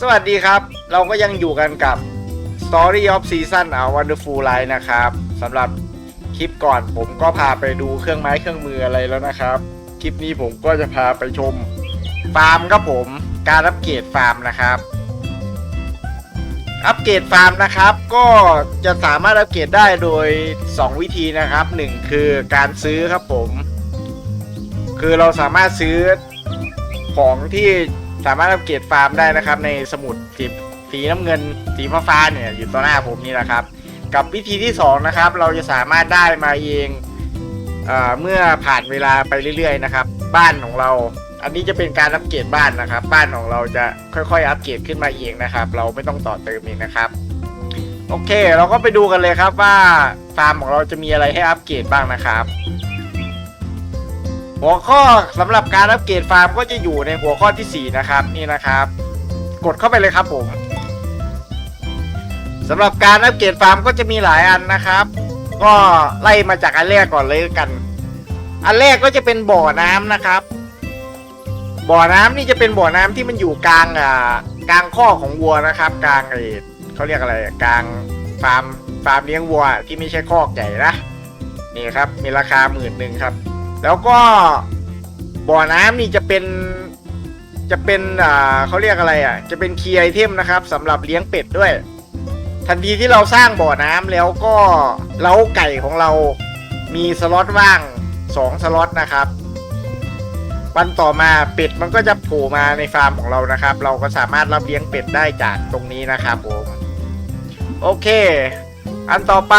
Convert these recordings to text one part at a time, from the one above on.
สวัสดีครับ เราก็ยังอยู่กันกับ Story of Season A Wonderful Life นะครับสำหรับคลิปก่อนผมก็พาไปดูเครื่องไม้เครื่องมืออะไรแล้วนะครับ คลิปนี้ผมก็จะพาไปชม ฟาร์มครับผมการอัปเกรดฟาร์มนะครับ อัปเกรดฟาร์มนะครับ ก็จะสามารถอัปเกรดได้โดย 2 วิธีนะครับ 1 คือการซื้อครับผม คือเราสามารถซื้อของที่ สามารถอัปเกรดฟาร์มได้นะครับ ในสมุดสีสีน้ำเงินสีฟ้าฟ้าๆเนี่ยอยู่ต่อหน้าผมนี่แหละครับ กับวิธีที่ 2 นะครับ เราจะสามารถได้มาเองเอเมื่อผ่านเวลาไปเรื่อยๆนะครับ บ้านของเรา อันนี้จะเป็นการอัปเกรดบ้านนะครับ บ้านของเราจะค่อยๆ อัปเกรดขึ้นมาเองนะครับ เราไม่ต้องต่อเติมเองนะครับโอเค เราก็ไปดูกันเลยครับว่าฟาร์มของเราจะมีอะไรให้อัปเกรดบ้างนะครับ หัวข้อสำหรับการอัปเกรดฟาร์มก็จะอยู่ในหัวข้อที่ 4 นะครับนี่นะครับ กดเข้าไปเลยครับผมสำหรับการอัปเกรดฟาร์มก็จะมีหลายอันนะครับ ก็ไล่มาจากอันแรกก่อนเลยกัน อันแรกก็จะเป็นบ่อน้ำนะครับ บ่อน้ำนี่จะเป็นบ่อน้ำที่มันอยู่กลางอ่ากลางข้อของวัวนะครับ กลางไอ้เขาเรียกอะไรกลางฟาร์มฟาร์มเลี้ยงวัวที่ไม่ใช่คอกใหญ่นะนี่ครับมีราคาหมื่นหนึ่งครับ แล้วก็บ่อน้ำนี่จะเป็นจะเป็นอ่าเขาเรียกอะไรอะ จะเป็นคีย์ไอเทมนะครับสำหรับเลี้ยงเป็ดด้วย ทันทีที่เราสร้างบ่อน้ำแล้วก็เล้าไก่ของเรามีสล็อตว่างสองสล็อตนะครับ วันต่อมาเป็ดมันก็จะโผล่มาในฟาร์มของเรานะครับ เราก็สามารถรับเลี้ยงเป็ดได้จากตรงนี้นะครับผมโอเค อันต่อไป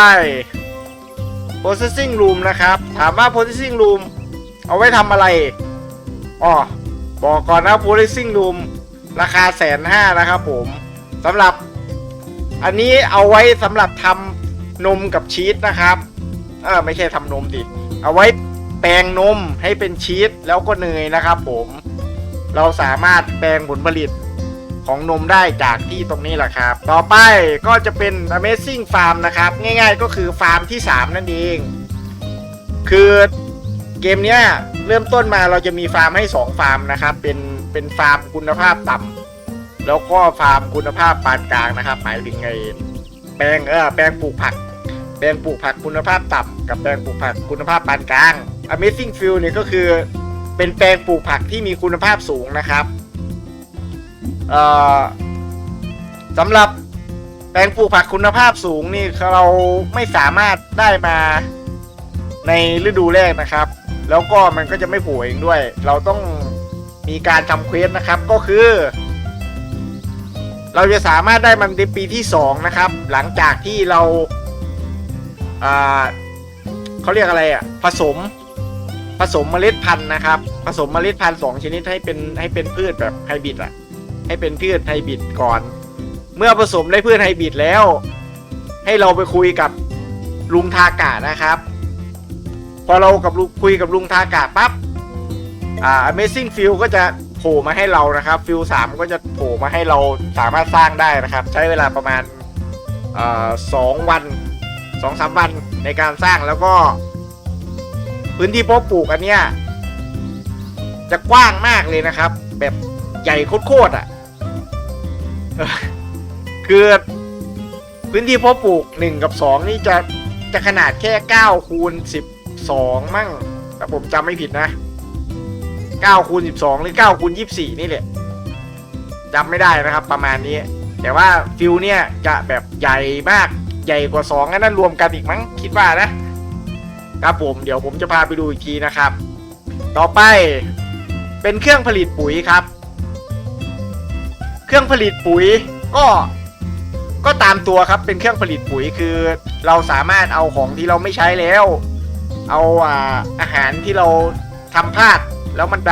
processing room นะครับ ถามว่า processing room เอาไว้ทำอะไรอ๋อบอกก่อนนะ processing room ราคาแสนห้านะครับผมสำหรับอันนี้เอาไว้สำหรับทำนมกับชีสนะครับเออไม่ใช่ทำนมดิเอาไว้แปลงนมให้เป็นชีสแล้วก็เนยนะครับผม เราสามารถแปลงผลผลิต ของนมได้จากที่ตรงนี้แหละครับ ต่อไปก็จะเป็น Amazing Farm นะครับ ง่ายๆก็คือฟาร์มที่ 3 นั่นเอง คือเกมเนี้ยเริ่มต้นมาเราจะมีฟาร์มให้ 2 ฟาร์มนะครับ เป็นเป็นฟาร์มคุณภาพต่ำแล้วก็ฟาร์มคุณภาพปานกลางนะครับหมายถึงไงแปลงเออแปลงปลูกผัก แปลงปลูกผักคุณภาพต่ำกับแปลงปลูกผักคุณภาพปานกลาง Amazing Field เนี่ยก็คือเป็นแปลงปลูกผักที่มีคุณภาพสูงนะครับ สำหรับแปลงปลูกผักคุณภาพสูงนี่เราไม่สามารถได้มาในฤดูแรกนะครับ แล้วก็มันก็จะไม่ผล่เองด้วย เราต้องมีการทำเควสนะครับก็คือ เราจะสามารถได้มันในปีที่ 2 นะครับ หลังจากที่เราอ่าเขาเรียกอะไรอะผสมผสมเมล็ดพันธุ์นะครับ ผสมเมล็ดพันธุ์สองชนิดให้เป็นให้เป็นพืชแบบไฮบริดอะ ให้เป็นพืชไฮบริดก่อน เมื่อผสมได้พืชไฮบริดแล้ว ให้เราไปคุยกับลุงทากะนะครับ พอเรากับลุงคุยกับลุงทากะปั๊บอ่า Amazing Field ก็จะโผล่มาให้เรานะครับฟิลสามก็จะโผล่มาให้เราสามารถสร้างได้นะครับ ใช้เวลาประมาณสองวันสองสามวันในการสร้างแล้วก็ พื้นที่เพาะปลูกอันเนี้ยจะกว้างมากเลยนะครับ แบบใหญ่โคตรๆอะ คือพื้นที่เพาะปลูกหนึ่งกับสองนี่จะจะขนาดแค่เก้าคูณสิบสองมั่งถ้าผมจำไม่ผิดนะเก้าคูณสิบสองหรือเก้าคูณยี่สี่นี่แหละจำไม่ได้นะครับประมาณนี้ แต่ว่าฟิลเนี่ยจะแบบใหญ่มากใหญ่กว่า2อันนั้นรวมกันอีกมั้งคิดว่านะครับผมเดี๋ยวผมจะพาไปดูอีกทีนะครับ ต่อไปเป็นเครื่องผลิตปุ๋ยครับ เครื่องผลิตปุ๋ยก็ก็ตามตัวครับเป็นเครื่องผลิตปุ๋ยคือเราสามารถเอาของที่เราไม่ใช้แล้ว เอาอาอาหารที่เราทำพลาดแล้วมันด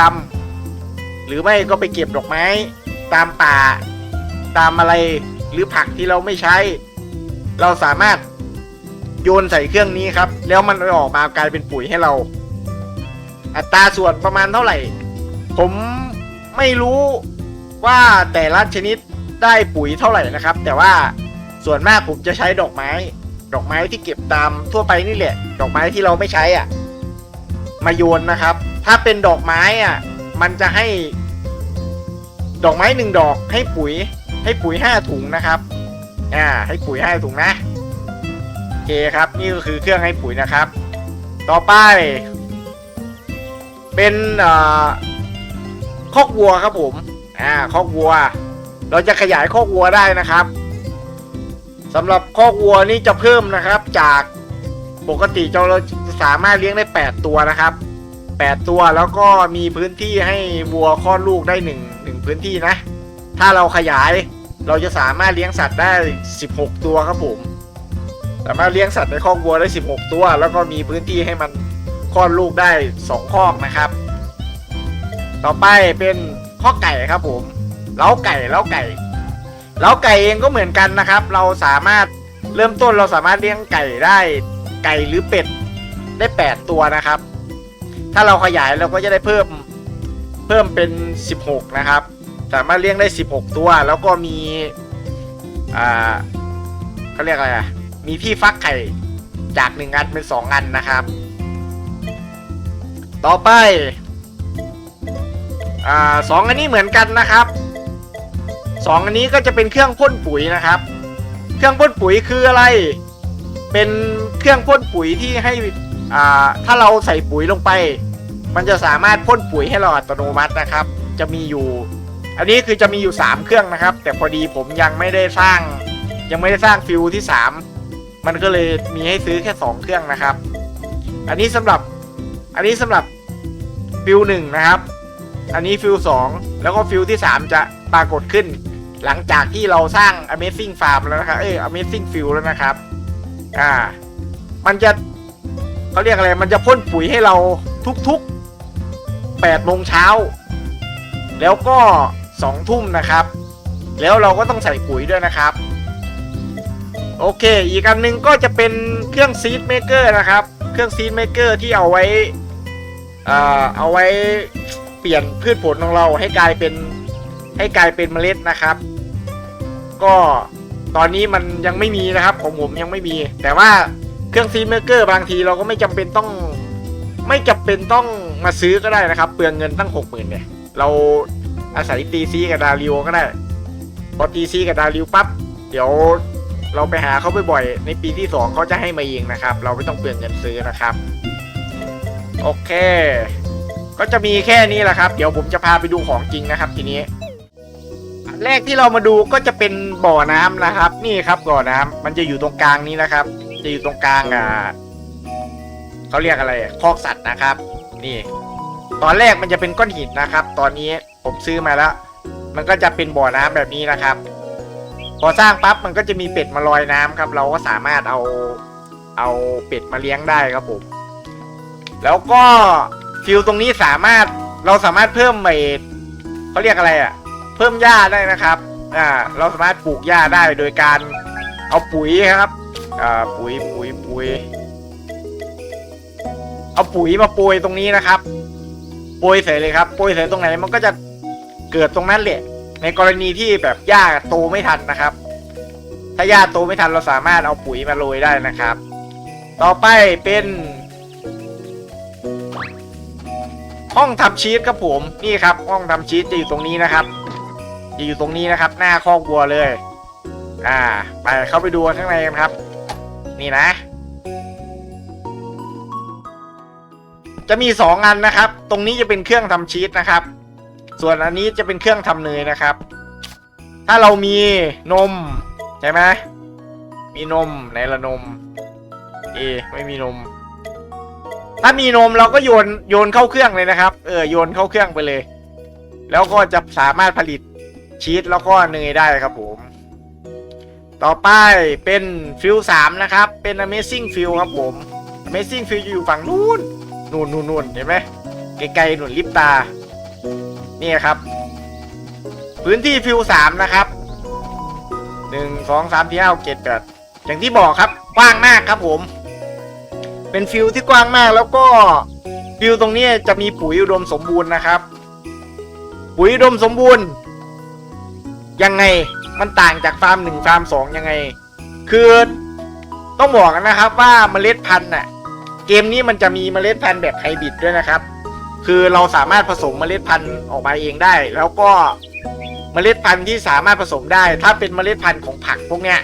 ำหรือไม่ก็ไปเก็บดอกไม้ ตามป่า ตามอะไรหรือผักที่เราไม่ใช้ เราสามารถโยนใส่เครื่องนี้ครับ แล้วมันออกมากลายเป็นปุ๋ยให้เรา อัตราส่วนประมาณเท่าไหร่ ผมไม่รู้ ว่าแต่ละชนิดได้ปุ๋ยเท่าไหร่นะครับ แต่ว่าส่วนมากผมจะใช้ดอกไม้ ดอกไม้ที่เก็บตามทั่วไปนี่แหละ ดอกไม้ที่เราไม่ใช้อะมาโยนนะครับ ถ้าเป็นดอกไม้อะ มันจะให้ ดอกไม้หนึ่งดอกให้ปุ๋ย ให้ปุ๋ยห้าถุงนะครับอ่าให้ปุ๋ยห้าถุงนะโอเคครับ นี่ก็คือเครื่องให้ปุ๋ยนะครับ ต่อไป เป็นเอ่อคอกวัวครับผม อ่าคอกวัว เราจะขยายคอกวัวได้นะครับสำหรับคอกวัวนี่จะเพิ่มนะครับ จากปกติเราสามารถเลี้ยงได้ 8 ตัวนะครับ 8 ตัวแล้วก็มีพื้นที่ให้วัวคลอดลูกได้1 1พื้นที่นะ ถ้าเราขยายเราจะสามารถเลี้ยงสัตว์ได้ 16 ตัวครับผม สามารถเลี้ยงสัตว์ในคอกวัวได้ 16 ตัว แล้วก็มีพื้นที่ให้มันคลอดลูกได้ 2 คอกนะครับ ต่อไปเป็น ข้อไก่ครับผมเล้าไก่เล้าไก่เล้าไก่เองก็เหมือนกันนะครับ เราสามารถเริ่มต้นเราสามารถเลี้ยงไก่ได้ไก่หรือเป็ดได้ 8 ตัวนะครับ ถ้าเราขยายเราก็จะได้เพิ่มเพิ่มเป็น 16 นะครับ สามารถเลี้ยงได้ 16 ตัว แล้วก็มีอ่าเขาเรียกอะไรอะมีที่ฟักไข่จากหนึ่งอันเป็นสองอันนะครับ ต่อไป อ่าสองอันนี้เหมือนกันนะครับสองอันนี้ก็จะเป็นเครื่องพ่นปุ๋ยนะครับ เครื่องพ่นปุ๋ยคืออะไร เป็นเครื่องพ่นปุ๋ยที่ให้อ่าถ้าเราใส่ปุ๋ยลงไป มันจะสามารถพ่นปุ๋ยให้เราอัตโนมัตินะครับ จะมีอยู่ อันนี้คือจะมีอยู่ 3 เครื่องนะครับ แต่พอดีผมยังไม่ได้สร้าง ยังไม่ได้สร้างฟิวที่ 3 มันก็เลยมีให้ซื้อแค่ 2 เครื่องนะครับ อันนี้สำหรับอันนี้สำหรับฟิวหนึ่งนะครับ อันนี้ฟิวสองแล้วก็ฟิวที่3จะปรากฏขึ้น หลังจากที่เราสร้าง Amazing Farm แล้วนะครับเอ้ย Amazing Field แล้วนะครับ อ่า มันจะเขาเรียกอะไร มันจะพ่นปุ๋ยให้เราทุกๆ8โมงเช้า แล้วก็2ทุ่มนะครับ แล้วเราก็ต้องใส่ปุ๋ยด้วยนะครับ โอเค อีกอันหนึงก็จะเป็นเครื่องซีดเมเกอร์นะครับ เครื่องซีดเมเกอร์ที่เอาไว้ เอ่อ เอาไว้ ปลี่ยนพืชผลของเราให้กลายเป็นให้กลายเป็นเมล็ดนะครับ ก็ตอนนี้มันยังไม่มีนะครับ ของผมยังไม่มี แต่ว่าเครื่องซีเมเกอร์บางทีเราก็ไม่จำเป็นต้อง ไม่จำเป็นต้องมาซื้อก็ได้นะครับ เปลืองเงินตั้งหกหมื่นเนี่ย เราอาศัยตีซีกับดาริวก็ได้พอตีซีกับดาริวปั๊บเดี๋ยวเราไปหาเขาบ่อยๆในปีที่สองเขาจะให้มาเองนะครับ เราไม่ต้องเปลืองเงินซื้อนะครับ โอเค ก็จะมีแค่นี้แหละครับ เดี๋ยวผมจะพาไปดูของจริงนะครับ ทีนี้อันแรกที่เรามาดูก็จะเป็นบ่อน้ำนะครับ นี่ครับบ่อน้ำมันจะอยู่ตรงกลางนี้นะครับ จะอยู่ตรงกลางอ่าเขาเรียกอะไรคอกสัตว์นะครับ นี่ ตอนแรกมันจะเป็นก้อนหินนะครับ ตอนนี้ผมซื้อมาแล้ว มันก็จะเป็นบ่อน้ำแบบนี้นะครับ พอสร้างปั๊บมันก็จะมีเป็ดมาลอยน้ำครับ เราก็สามารถเอาเอาเป็ดมาเลี้ยงได้ครับผมแล้วก็ ฟิวตรงนี้สามารถเราสามารถเพิ่มเมดเขาเรียกอะไรอะ่ะ เพิ่มหญ้าได้นะครับอ่าเราสามารถปลูกหญ้าได้โดยการเอาปุ๋ยครับอ่าปุ๋ยปุ๋ยปุ๋ยเอาปุ๋ยมาโปรยตรงนี้นะครับโปรยใส่เลยครับโปรยใส่ตรงไหนมันก็จะเกิดตรงนั้นแหละในกรณีที่แบบหญ้าโตไม่ทันนะครับ ถ้าหญ้าโตไม่ทันเราสามารถเอาปุ๋ยมาโรยได้นะครับ ต่อไปเป็น ห้องทำชีสครับผมนี่ครับ ห้องทำชีสจะอยู่ตรงนี้นะครับจะอยู่ตรงนี้นะครับ หน้าคอกวัวเลย อ่า ไปเข้าไปดูข้างในกันครับ นี่นะ จะมีสองอันนะครับ ตรงนี้จะเป็นเครื่องทำชีสนะครับ ส่วนอันนี้จะเป็นเครื่องทำเนยนะครับ ถ้าเรามีนมใช่ไหมมีนมในละนม เอ ไม่มีนม ถ้ามีนมเราก็โยนโยนเข้าเครื่องเลยนะครับ เออโยนเข้าเครื่องไปเลย แล้วก็จะสามารถผลิตชีสแล้วก็เนยได้ครับผม ต่อไปเป็นฟิลสามนะครับ เป็น Amazing Fill ครับผม Amazing Fill อยู่ฝั่งนู้นนู่นนู่นนู่นเห็นไหมไกลๆหนุนลิปตา นี่ครับ พื้นที่ฟิวสามนะครับหนึ่งสองสามสี่ห้าเจ็ดแปดอย่างที่บอกครับกว้างมากครับผม เป็นฟิวที่กว้างมากแล้วก็ฟิวตรงนี้จะมีปุ๋ยอุดมสมบูรณ์นะครับ ปุ๋ยอุดมสมบูรณ์ ยังไงมันต่างจากฟาร์มหนึ่งฟาร์มสองยังไง คือต้องบอกกันนะครับว่าเมล็ดพันธุ์น่ะเกมนี้มันจะมีเมล็ดพันธุ์แบบไฮบริดด้วยนะครับ คือเราสามารถผสมเมล็ดพันธุ์ออกมาเองได้ แล้วก็เมล็ดพันธุ์ที่สามารถผสมได้ ถ้าเป็นเมล็ดพันธุ์ของผักพวกเนี้ย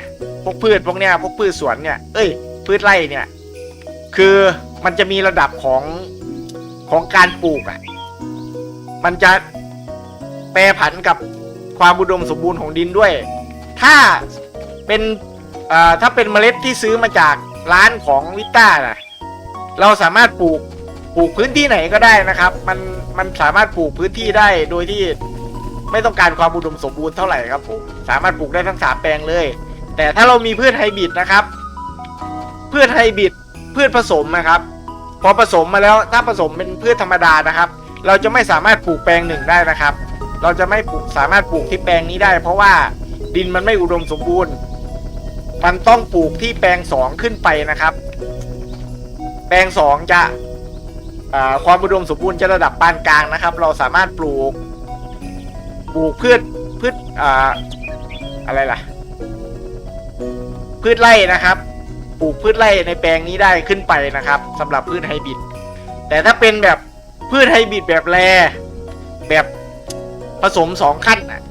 พวกพืชพวกเนี้ยพวกพืชสวนเนี่ยเอ้ยพืชไร่เนี่ย คือมันจะมีระดับของของการปลูกอะ่ะ มันจะแปรผันกับความอุดมสมบูรณ์ของดินด้วย ถ้าเป็นถ้าเป็นเมล็ดที่ซื้อมาจากร้านของวิต้านะเราสามารถปลูกปลูกพื้นที่ไหนก็ได้นะครับ มันมันสามารถปลูกพื้นที่ได้โดยที่ไม่ต้องการความอุดมสมบูรณ์เท่าไหร่ครับผมสามารถปลูกได้ทั้งสามแปลงเลย แต่ถ้าเรามีพืชไฮบริดนะครับ พืชไฮบริด พืชผสมนะครับ พอผสมมาแล้วถ้าผสมเป็นพืชธรรมดานะครับ เราจะไม่สามารถปลูกแปลงหนึ่งได้นะครับ เราจะไม่ปลูกสามารถปลูกที่แปลงนี้ได้ เพราะว่าดินมันไม่อุดมสมบูรณ์ มันต้องปลูกที่แปลงสองขึ้นไปนะครับ แปลงสองจะความอุดมสมบูรณ์จะระดับปานกลางนะครับ เราสามารถปลูกปลูกพืชพืชออะไรล่ะ พืชไร่นะครับ ลูกพืชไร่ในแปลงนี้ได้ขึ้นไปนะครับสำหรับพืชไฮบริดแต่ถ้าเป็นแบบพืชไฮบริดแบบแรแบบผสมสองขั้นนะ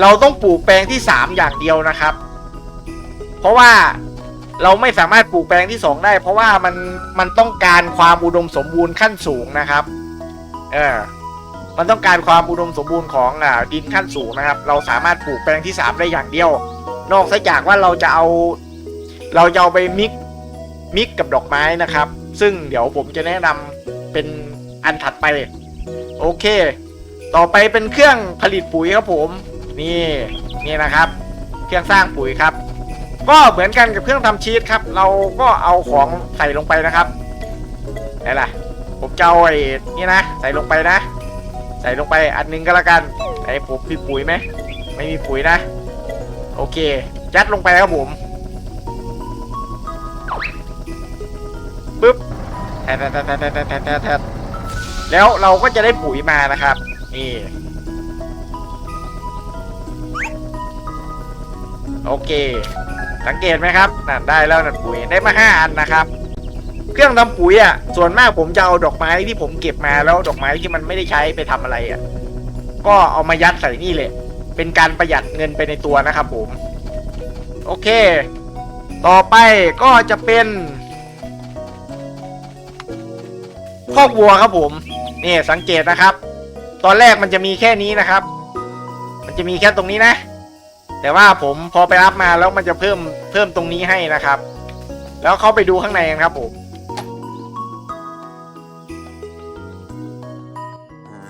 เราต้องปลูกแปลงที่สามอย่างเดียวนะครับ เพราะว่าเราไม่สามารถปลูกแปลงที่สองได้ เพราะว่ามันมันต้องการความอุดมสมบูรณ์ขั้นสูงนะครับ เออมันต้องการความอุดมสมบูรณ์ของอ่าดินขั้นสูงนะครับ เราสามารถปลูกแปลงที่สามได้อย่างเดียว นอกจากว่าเราจะเอา เราจะเอาไปมิกมิกกับดอกไม้นะครับ ซึ่งเดี๋ยวผมจะแนะนำเป็นอันถัดไป โอเค ต่อไปเป็นเครื่องผลิตปุ๋ยครับผม นี่นี่นะครับ เครื่องสร้างปุ๋ยครับ ก็เหมือนกันกับเครื่องทำชีสครับ เราก็เอาของใส่ลงไปนะครับไหนล่ะ ผมจะเอาไอ้นี่นะ ใส่ลงไปนะ ใส่ลงไปอันหนึงก็แล้วกันไอ้ผมมีปุ๋ยไหมไม่มีปุ๋ยนะ โอเคยัดลงไปครับผม แทะแทะแทะแทะแทะแทแแล้วเราก็จะได้ปุ๋ยมานะครับ นี่ โอเค สังเกตไหมครับนั่นได้แล้วนั่นปุ๋ยได้มาห้าอันนะครับ เครื่องทำปุ๋ยอะ ส่วนมากผมจะเอาดอกไม้ที่ผมเก็บมาแล้วดอกไม้ที่มันไม่ได้ใช้ไปทำอะไรอะ ก็เอามายัดใส่นี่เลย เป็นการประหยัดเงินไปในตัวนะครับผม โอเค ต่อไปก็จะเป็น คอกวัวครับผมนี่สังเกตนะครับ ตอนแรกมันจะมีแค่นี้นะครับ มันจะมีแค่ตรงนี้นะ แต่ว่าผมพอไปรับมาแล้วมันจะเพิ่มเพิ่มตรงนี้ให้นะครับ แล้วเข้าไปดูข้างในกันครับผม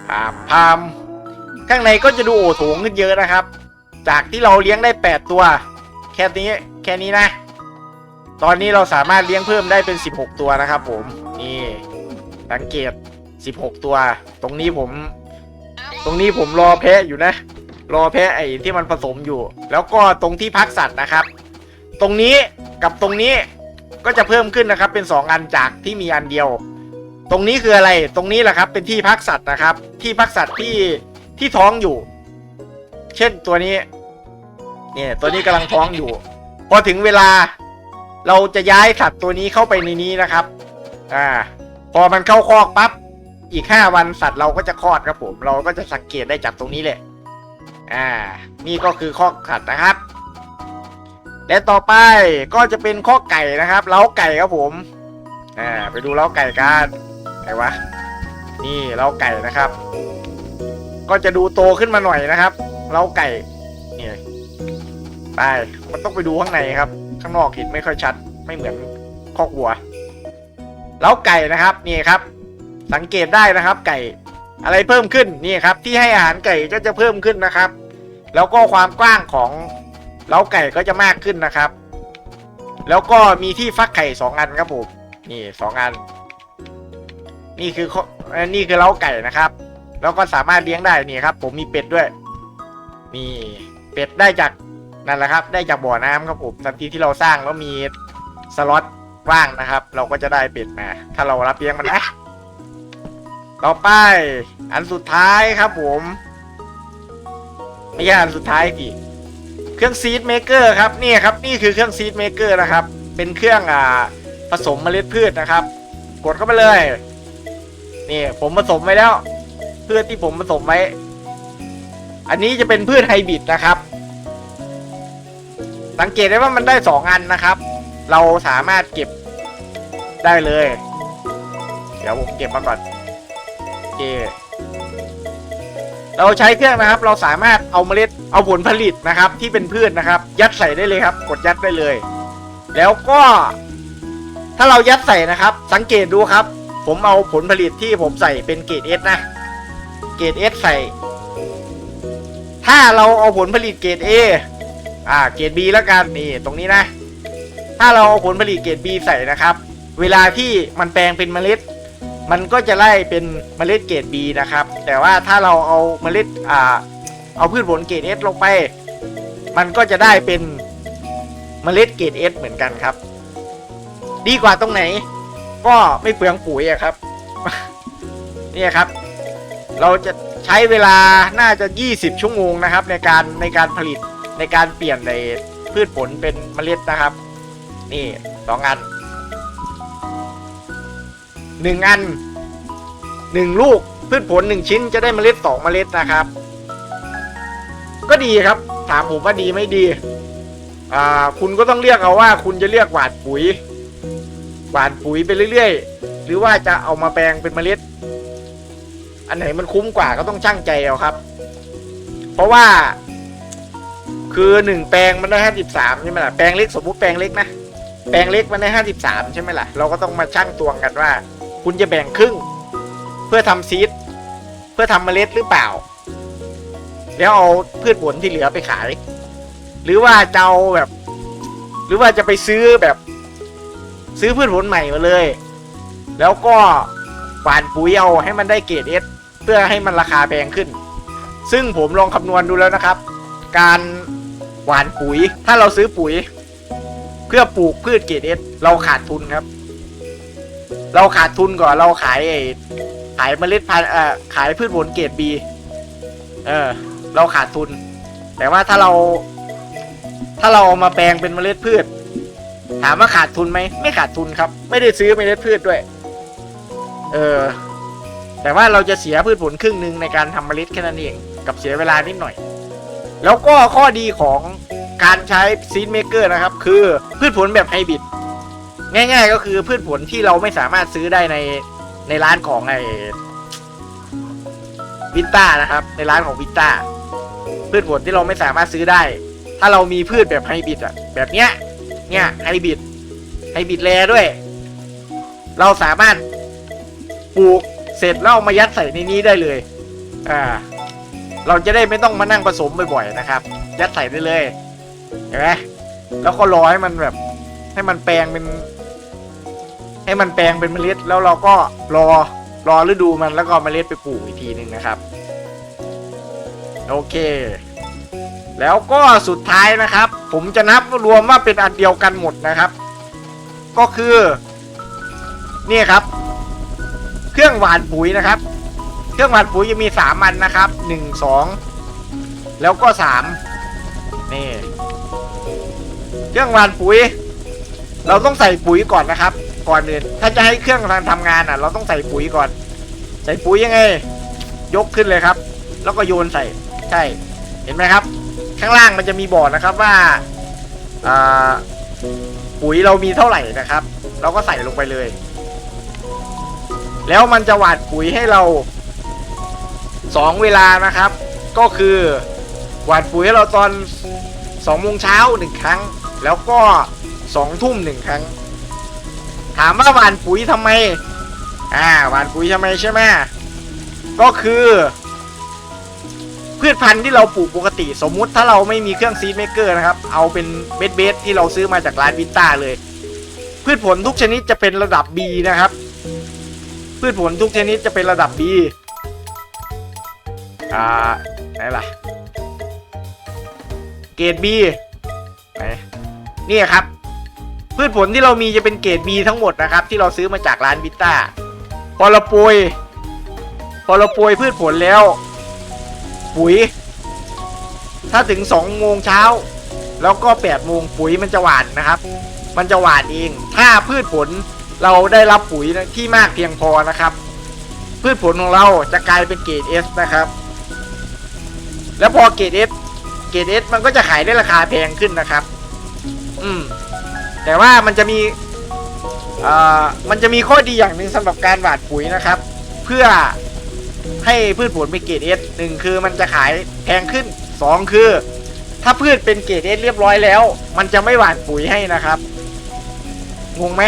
พามพามข้างในก็จะดูโอโถงขึ้นเยอะนะครับ จากที่เราเลี้ยงได้ 8 ตัว แค่นี้แค่นี้นะ ตอนนี้เราสามารถเลี้ยงเพิ่มได้เป็น 16 ตัวนะครับผมนี่ สังเกต 16 ตัว ตรงนี้ผม ตรงนี้ผมรอแพะอยู่นะ รอแพะไอ้ที่มันผสมอยู่ แล้วก็ตรงที่พักสัตว์นะครับ ตรงนี้กับตรงนี้ก็จะเพิ่มขึ้นนะครับ เป็น 2 อันจากที่มีอันเดียว ตรงนี้คืออะไร ตรงนี้แหละครับ เป็นที่พักสัตว์นะครับ ที่พักสัตว์ที่ที่ท้องอยู่ เช่นตัวนี้ เนี่ย ตัวนี้กำลังท้องอยู่ พอถึงเวลาเราจะย้ายสัตว์ตัวนี้เข้าไปในนี้นะครับ อ่า พอมันเข้าคอกปั๊บอีกห้าวันสัตว์เราก็จะคลอดครับผม เราก็จะสังเกตได้จากตรงนี้แหละอ่า นี่ก็คือคอกสัตว์นะครับ และต่อไปก็จะเป็นคอกไก่นะครับ เล้าไก่ครับผมอ่าไปดูเล้าไก่กันไหนวะนี่เล้าไก่นะครับ ก็จะดูโตขึ้นมาหน่อยนะครับเล้าไก่นี่ไปมันต้องไปดูข้างในครับ ข้างนอกเห็นไม่ค่อยชัด ไม่เหมือนคอกวัว เล้าไก่นะครับนี่ครับ สังเกตได้นะครับ ไก่อะไรเพิ่มขึ้นนี่ครับ ที่ให้อาหารไก่ก็จะเพิ่มขึ้นนะครับ แล้วก็ความกว้างของเล้าไก่ก็จะมากขึ้นนะครับ แล้วก็มีที่ฟักไข่สองอันครับผมนี่สองอัน นี่คือนี่คือเล้าไก่นะครับ แล้วก็สามารถเลี้ยงได้นี่ครับ ผมมีเป็ดด้วยมีเป็ดได้จากนั่นแหละครับ ได้จากบ่อน้ำครับผมทันทีที่เราสร้างแล้วมีสล็อต ว่างนะครับ เราก็จะได้เป็ดมา ถ้าเรารับเลี้ยงมันนะต่อไป อันสุดท้ายครับผมไม่ใช่อันสุดท้ายสิเครื่องซีดเมเกอร์ครับนี่ครับนี่คือเครื่องซีดเมเกอร์นะครับ เป็นเครื่องอ่าผสมเมล็ดพืชนะครับ กดเข้าไปเลยนี่ผมผสมไว้แล้วเพื่อที่ผมผสมไว้ อันนี้จะเป็นพืชไฮบริดนะครับ สังเกตได้ว่ามันได้สองอันนะครับ เราสามารถเก็บ ได้เลย เดี๋ยวผมเก็บมาก่อนโอเคเราใช้เครื่องนะครับ เราสามารถเอาเมล็ดเอาผลผลิตนะครับ ที่เป็นพืชนะครับ ยัดใส่ได้เลยครับ กดยัดได้เลย แล้วก็ ถ้าเรายัดใส่นะครับ สังเกตดูครับ ผมเอาผลผลิตที่ผมใส่เป็นเกรดเอสนะเกรดเอสใส่ ถ้าเราเอาผลผลิตเกรด A อ่าเกรด B แล้วกันนี่ตรงนี้นะ ถ้าเราเอาผลผลิตเกรด B ใส่นะครับ เวลาที่มันแปลงเป็นเมล็ด มันก็จะไล่เป็นเมล็ดเกรด B นะครับ แต่ว่าถ้าเราเอาเมล็ดอ่าเอาพืชผลเกรด S ลงไป มันก็จะได้เป็นเมล็ดเกรด S เหมือนกันครับ ดีกว่าตรงไหน ก็ไม่เปลืองปุ๋ยครับนี่ครับ เราจะใช้เวลาน่าจะ 20 ชั่วโมงนะครับ ในการในการผลิตในการเปลี่ยนในพืชผลเป็นเมล็ดนะครับ นี่สองอัน หนึ่งอันหนึ่งลูกพืชผลหนึ่งชิ้นจะได้เมล็ดสองเมล็ดนะครับ ก็ดีครับ ถามผมว่าดีไม่ดี อ่า คุณก็ต้องเลือกเอาว่า คุณจะเลือกหวานปุ๋ย หวานปุ๋ยไปเรื่อยๆ หรือว่าจะเอามาแปลงเป็นเมล็ด อันไหนมันคุ้มกว่าก็ต้องช่างใจเอาครับ เพราะว่า คือหนึ่งแปลงมันได้ห้าสิบสามใช่ไหมล่ะแปลงเล็กสมมุติแปลงเล็กนะแปลงเล็กมันได้ห้าสิบสามใช่ไหมล่ะเราก็ต้องมาช่างตวงกันว่า คุณจะแบ่งครึ่ง เพื่อทำซีดเพื่อทำเมล็ดหรือเปล่า แล้วเอาพืชผลที่เหลือไปขาย หรือว่าจะเอาแบบ หรือว่าจะไปซื้อแบบ ซื้อพืชผลใหม่มาเลย แล้วก็หวานปุ๋ยเอาให้มันได้เกรดเอสเพื่อให้มันราคาแพงขึ้น ซึ่งผมลองคำนวณดูแล้วนะครับ การหวานปุ๋ยถ้าเราซื้อปุ๋ย เพื่อปลูกพืชเกรดเอสเราขาดทุนครับ เราขาดทุนก่อนเราขายไอ้ขายเมล็ดพันธุ์เอ่อขายพืชผลเกรดบีเออ เราขาดทุน แต่ว่าถ้าเรา ถ้าเราเอามาแปลงเป็นเมล็ดพืช ถามว่าขาดทุนไหมไม่ขาดทุนครับ ไม่ได้ซื้อเมล็ดพืชด้วย เออ แต่ว่าเราจะเสียพืชผลครึ่งหนึ่งในการทำเมล็ดแค่นั้นเอง กับเสียเวลานิดหน่อย แล้วก็ข้อดีของการใช้ซีดเมเกอร์นะครับ คือพืชผลแบบไฮบริด ง่าย ๆ ก็คือพืชผลที่เราไม่สามารถซื้อได้ในในร้านของไอวิต้านะครับ ในร้านของวิต้าพืชผลที่เราไม่สามารถซื้อได้ ถ้าเรามีพืชแบบไฮบริดอะแบบเนี้ย เนี่ยไฮบริดไฮบริดแลด้วย เราสามารถปลูกเสร็จแล้วมายัดใส่ในนี้ได้เลย อ่า เราจะได้ไม่ต้องมานั่งผสมบ่อยๆนะครับ ยัดใส่ได้เลยเห็นไหมแล้วก็รอให้มันแบบ ให้มันแปลงเป็น ให้มันแปลงเป็นเมล็ด แล้วเราก็รอรอฤดูมันแล้วก็เมล็ดไปปลูกอีกทีหนึ่งนะครับ โอเค แล้วก็สุดท้ายนะครับ ผมจะนับรวมว่าเป็นอันเดียวกันหมดนะครับ ก็คือ นี่ครับ เครื่องหว่านปุ๋ยนะครับ เครื่องหว่านปุ๋ยจะมีสามอันนะครับหนึ่งสองแล้วก็สามนี่ เครื่องหว่านปุ๋ย เราต้องใส่ปุ๋ยก่อนนะครับ ก่อนอื่นถ้าจะให้เครื่องทำงานอะ เราต้องใส่ปุ๋ยก่อน ใส่ปุ๋ยยังไง ยกขึ้นเลยครับ แล้วก็โยนใส่ใช่เห็นไหมครับ ข้างล่างมันจะมีบอกนะครับว่าอ่าปุ๋ยเรามีเท่าไหร่นะครับ เราก็ใส่ลงไปเลย แล้วมันจะหว่านปุ๋ยให้เราสองเวลานะครับ ก็คือหว่านปุ๋ยให้เราตอนสองโมงเช้าหนึ่งครั้ง แล้วก็สองทุ่มหนึ่งครั้ง ถามว่าหวานปุ๋ยทำไม อ่าหวานปุ๋ยทำไมใช่ไหมก็คือ พืชพันธุ์ที่เราปลูกปกติ สมมุติถ้าเราไม่มีเครื่องซีดเมกเกอร์นะครับ เอาเป็นเบสเบสที่เราซื้อมาจากร้านวิต้าเลย พืชผลทุกชนิดจะเป็นระดับ B นะครับ พืชผลทุกชนิดจะเป็นระดับ B อ่าไหนล่ะ เกรด B ไหนนี่ครับ พืชผลที่เรามีจะเป็นเกรด B ทั้งหมดนะครับ ที่เราซื้อมาจากร้านวิต้าพอเราโปรยพอเราโปรยพืชผลแล้ว ปุ๋ย ถ้าถึงสองโมงเช้า แล้วก็แปดโมงปุ๋ยมันจะหวานนะครับ มันจะหวานเอง ถ้าพืชผลเราได้รับปุ๋ยที่มากเพียงพอนะครับ พืชผลของเราจะกลายเป็นเกรด S นะครับ แล้วพอเกรดเอสเกรดเอสมันก็จะขายได้ราคาแพงขึ้นนะครับ อืม แต่ว่ามันจะมีอ่อมันจะมีข้อดีอย่างหนึ่งสำหรับการหว่านปุ๋ยนะครับ เพื่อให้พืชผลเป็นเกรดเอสหนึ่งคือมันจะขายแพงขึ้นสองคือ ถ้าพืชเป็นเกรดเอสเรียบร้อยแล้ว มันจะไม่หว่านปุ๋ยให้นะครับงงไหม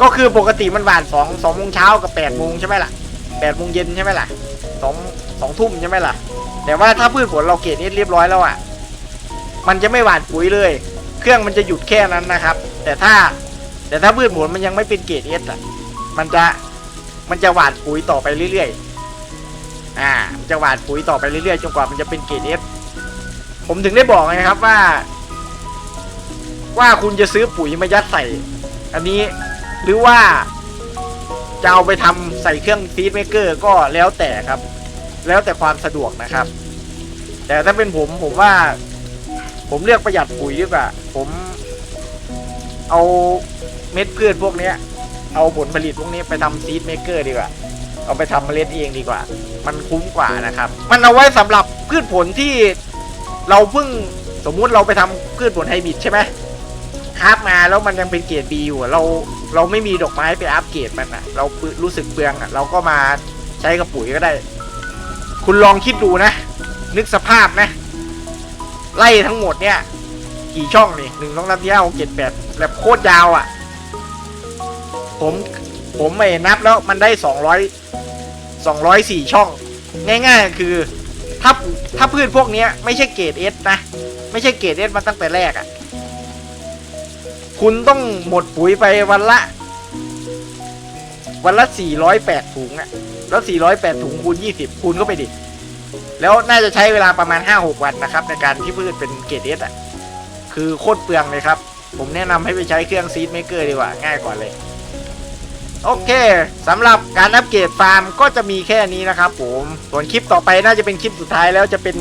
ก็คือปกติมันหว่านสองสองโมงเช้ากับแปดโมงใช่ไหมล่ะแปดโมงเย็นใช่ไหมล่ะสองสองทุ่มใช่ไหมล่ะ แต่ว่าถ้าพืชผลเราเกรดเอสเรียบร้อยแล้วอะ มันจะไม่หว่านปุ๋ยเลย เครื่องมันจะหยุดแค่นั้นนะครับ แต่ถ้าแต่ถ้าพืชผลมันยังไม่เป็นเกรดเอสอะมันจะมันจะหว่านปุ๋ยต่อไปเรื่อยๆอ่ามันจะหว่านปุ๋ยต่อไปเรื่อยๆจนกว่ามันจะเป็นเกรดเอสผมถึงได้บอกไงครับว่า ว่าคุณจะซื้อปุ๋ยมายัดใส่ อันนี้หรือว่าจะเอาไปทำใส่เครื่องฟีดเมเกอร์ก็แล้วแต่ครับ แล้วแต่ความสะดวกนะครับ แต่ถ้าเป็นผมผมว่า ผมเลือกประหยัดปุ๋ยดีกว่า ผมเอาเม็ดพืชพวกเนี้ย เอาผลผลิตพวกนี้ไปทำซีดเมเกอร์ดีกว่า เอาไปทำเมล็ดเองดีกว่า มันคุ้มกว่านะครับ มันเอาไว้สำหรับพืชผลที่เราเพิ่งสมมุติเราไปทำพืชผลไฮบริดใช่ไหมคราฟมาแล้วมันยังเป็นเกรดบีอยู่เราเราไม่มีดอกไม้ไปอัปเกรดมันอะเรารู้สึกเปลืองอะเราก็มาใช้กับปุ๋ยก็ได้ คุณลองคิดดูนะ นึกสภาพนะ ไล่ทั้งหมดเนี่ย กี่ช่องนี่หนึ่งสองสามสี่ห้าหกเจ็ดแปดแบบโคตรยาวอะ่ะ ผมผมไม่นับแล้วมันได้สองร้อยสองร้อยสี่ช่อง ง่ายๆคือ ถ้าถ้าพืชพวกนี้ไม่ใช่เกรดเอสนะ ไม่ใช่เกรดเอสมาตั้งแต่แรกอะ่ะ คุณต้องหมดปุ๋ยไปวันละ วันละสี่ร้อยแปดถุงอะ่ะ แล้วสี่ร้อยแปดถุงคูณยี่สิบคูณเข้าไปดิ แล้วน่าจะใช้เวลาประมาณห้าหกวันนะครับ ในการที่พืชเป็นเกรดเอสอะ คือโคตรเปลืองเลยครับ ผมแนะนำให้ไปใช้เครื่องซีดเมเกอร์ดีกว่า ง่ายกว่าเลย โอเคสำหรับการอัปเกรดฟาร์มก็จะมีแค่นี้นะครับผมส่วนคลิปต่อไปน่าจะเป็นคลิปสุดท้ายแล้วจะเป็น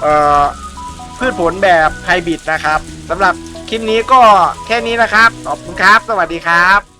เอ่อพืชผลแบบไฮบริดนะครับสำหรับคลิปนี้ก็แค่นี้นะครับ ขอบคุณครับ สวัสดีครับ